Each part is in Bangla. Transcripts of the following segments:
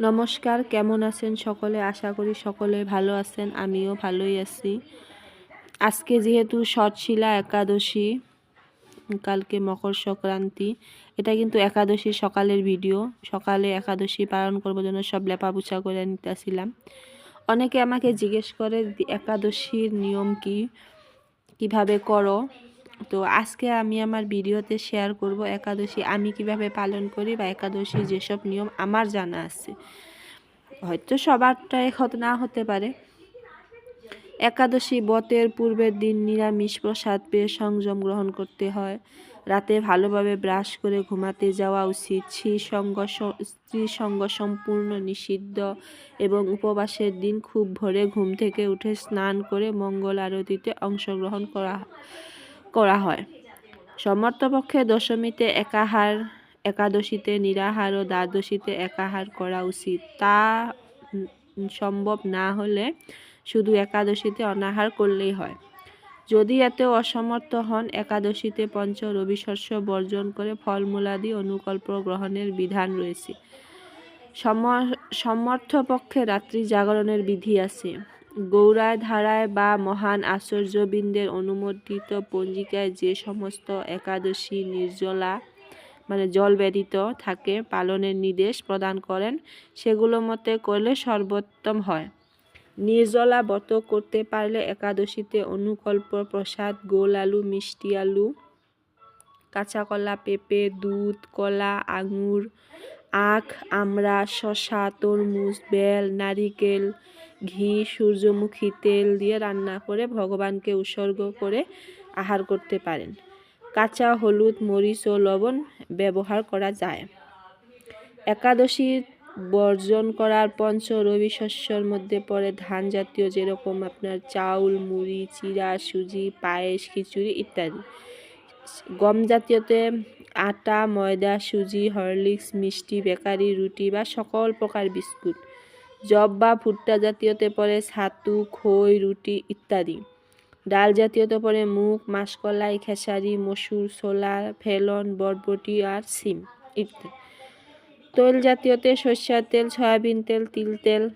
নমস্কার, কেমন আছেন সকলে? আশা করি সকলে ভালো আছেন, আমিও ভালোই আছি। আজকে যেহেতু শর্টশিলা একাদশী, কালকে মকর সংক্রান্তি, এটা কিন্তু একাদশী সকালের ভিডিও। সকালে একাদশী পালন করব জন্য সব লেপাপুছা করে নিতেছিলাম। অনেকে আমাকে জিজ্ঞেস করে, একাদশীর নিয়ম কি? কীভাবে করো? তো আজকে আমি আমার ভিডিওতে শেয়ার করব একাদশী, আমি কীভাবে পালন করি বা একাদশী যেসব নিয়ম আমার জানা আছে। হয়তো সবারটাই না হতে পারে। একাদশী বতের পূর্বের দিন নিরামিষ প্রসাদ পেয়ে সংযম গ্রহণ করতে হয়। রাতে ভালোভাবে ব্রাশ করে ঘুমাতে যাওয়া উচিত। সঙ্গ স্ত্রী সঙ্গ সম্পূর্ণ নিষিদ্ধ এবং উপবাসের দিন খুব ভোরে ঘুম থেকে উঠে স্নান করে মঙ্গল আরতিতে অংশগ্রহণ করা করা হয়। সমর্থপক্ষে দশমীতে একাহার, একাদশীতে নিরাহার ও দ্বাদশীতে একাহার করা উচিত। তা সম্ভব না হলে শুধু একাদশীতে অনাহার করলেই হয়। যদি এতে অসমর্থ হন, একাদশীতে পঞ্চ রবিশস্য বর্জন করে ফলমূলাদি অনুকল্প গ্রহণের বিধান রয়েছে। সমর্থপক্ষে রাত্রি জাগরণের বিধি আছে। গৌরায় ধারায় বা মহান আশ্চর্যবৃন্দের অনুমোদিত পঞ্জিকায় যে সমস্ত একাদশী নির্জলা মানে জল ব্যতীত থাকে, পালনের নির্দেশ প্রদান করেন, সেগুলো মতে করলে সর্বোত্তম হয়। নির্জলা ব্রত করতে পারলে একাদশীতে অনুকল্প, প্রসাদ, গোল আলু, মিষ্টি আলু কাঁচা কলা পেঁপে, দুধ, কলা, আঙুর, আখ, আমড়া শশা তরমুজ, বেল, নারিকেল ঘি, সূর্যমুখী তেল দিয়ে রান্না করে ভগবানকে উৎসর্গ করে আহার করতে পারেন। কাঁচা, হলুদ, মরিচ ও লবণ ব্যবহার করা যায়। একাদশী বর্জন করার পঞ্চ রবি শস্যর মধ্যে পড়ে ধান জাতীয় যেরকম আপনার চাউল, মুড়ি, চিরা, সুজি, পায়েস, খিচুড়ি ইত্যাদি। গম জাতীয়তে আটা, ময়দা, সুজি, হরলিক্স, মিষ্টি, বেকারি, রুটি বা সকল প্রকার বিস্কুট। জব বা ভুট্টা জাতীয়তে পড়ে ছাতু, খই, রুটি ইত্যাদি। ডাল জাতীয়তে পড়ে মুগ, মাসকলাই, খেসারি, মসুর, ছোলা, ফেলন, বরবটি আর সিম ইত্যাদি। তৈল জাতীয়তে সর্ষের তেল, সয়াবিন তেল, তিল তেল।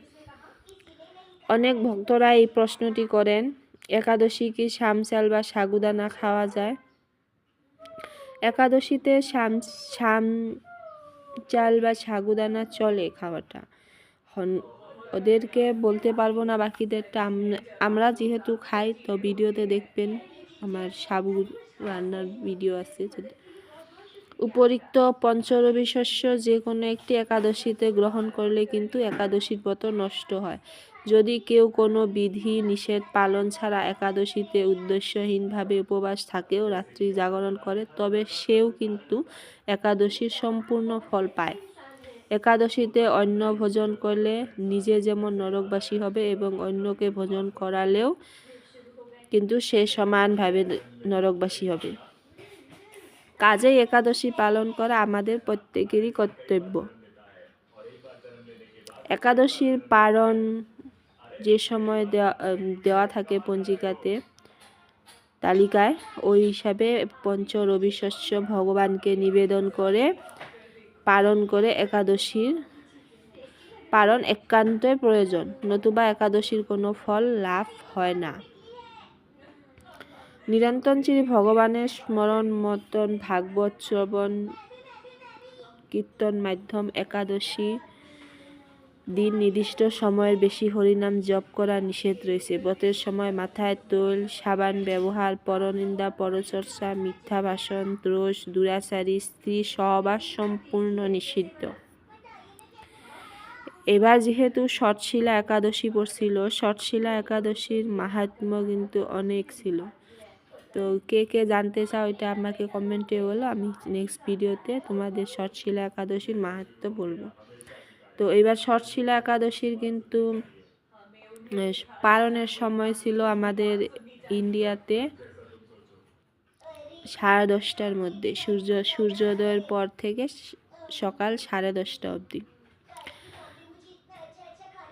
অনেক ভক্তরা এই প্রশ্নটি করেন, একাদশী কি শামচাল বা সাগুদানা খাওয়া যায়? একাদশীতে শাম শাম চাল বা সাগুদানা চলে খাওয়াটা। ওদেরকে বলতে পারব না বাকিদেরটা। আমরা যেহেতু খাই, তো ভিডিওতে দেখবেন আমার সাবুর রান্নার ভিডিও আছে। উপরিক্ত পঞ্চরবি শস্য যে কোনো একটি একাদশীতে গ্রহণ করলে কিন্তু একাদশীর ব্রত নষ্ট হয়। যদি কেউ কোনো বিধি, নিষেধ পালন ছাড়া একাদশীতে উদ্দেশ্যহীনভাবে উপবাস থাকেও, রাত্রি জাগরণ করে, তবে সেও কিন্তু একাদশীর সম্পূর্ণ ফল পায়। একাদশীতে অন্ন ভোজন করলে নিজে যেমন নরকবাসী হবে এবং অন্যকে ভোজন করালেও কিন্তু সে সমানভাবে নরকবাসী হবে। কাজেই একাদশী পালন করা আমাদের প্রত্যেকেরই কর্তব্য। একাদশীর পালন যে সময় দেওয়া দেওয়া থাকে পঞ্জিকাতে, তালিকায়, ওই হিসাবে পঞ্চ রবি শস্য ভগবানকে নিবেদন করে পালন করে একাদশীর পালন একান্তই প্রয়োজন। নতুবা একাদশীর কোনো ফল লাভ হয় না। নিরন্তর শ্রী ভগবানের স্মরণ মতন ভাগবত শ্রবণ কীর্তন মাধ্যম একাদশী দিন নির্দিষ্ট সময়ের বেশি হরিনাম জপ করা নিষেধ রয়েছে। ব্রতের সময় মাথায় তৈল, সাবান ব্যবহার, পরনিন্দা, পরচর্চা, মিথ্যা ভাষণ ত্রোষ দুরাচারী, স্ত্রী সহবাস সম্পূর্ণ নিষিদ্ধ। এবার যেহেতু শটশিলা একাদশী পড়ছিল শটশিলা একাদশীর মাহাত্ম্য কিন্তু অনেক ছিল। তো কে কে জানতে চাও এটা আমাকে কমেন্টে বলো, আমি নেক্সট ভিডিওতে তোমাদের শটশিলা একাদশীর মাহাত্ম বলব। তো এবার শটশিলা একাদশীর কিন্তু পালনের সময় ছিল আমাদের ইন্ডিয়াতে সাড়ে দশটার মধ্যে। সূর্য, সূর্যোদয়ের পর থেকে সকাল সাড়ে দশটা অবধি।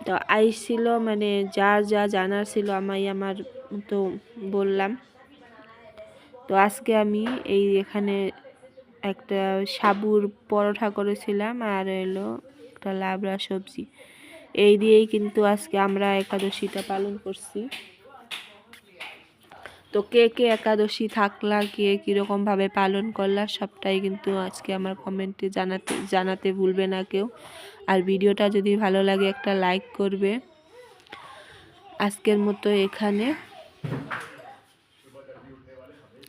তো আইছিল মানে যার যা জানার ছিল আমি আমার তো বললাম। তো আজকে আমি এই এখানে একটা সাবুর পরোঠা করেছিলাম, আর এলো একটা লাবড়া সবজি। এই দিয়েই কিন্তু আজকে আমরা একাদশীটা পালন করছি। তো কে কে একাদশী থাকলা, কে কীরকমভাবে পালন করলা, সবটাই কিন্তু আজকে আমার কমেন্টে জানাতে জানাতে ভুলবে না কেউ। আর ভিডিওটা যদি ভালো লাগে একটা লাইক করবে। আজকের মতো এখানে।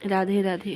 রাধে রাধে।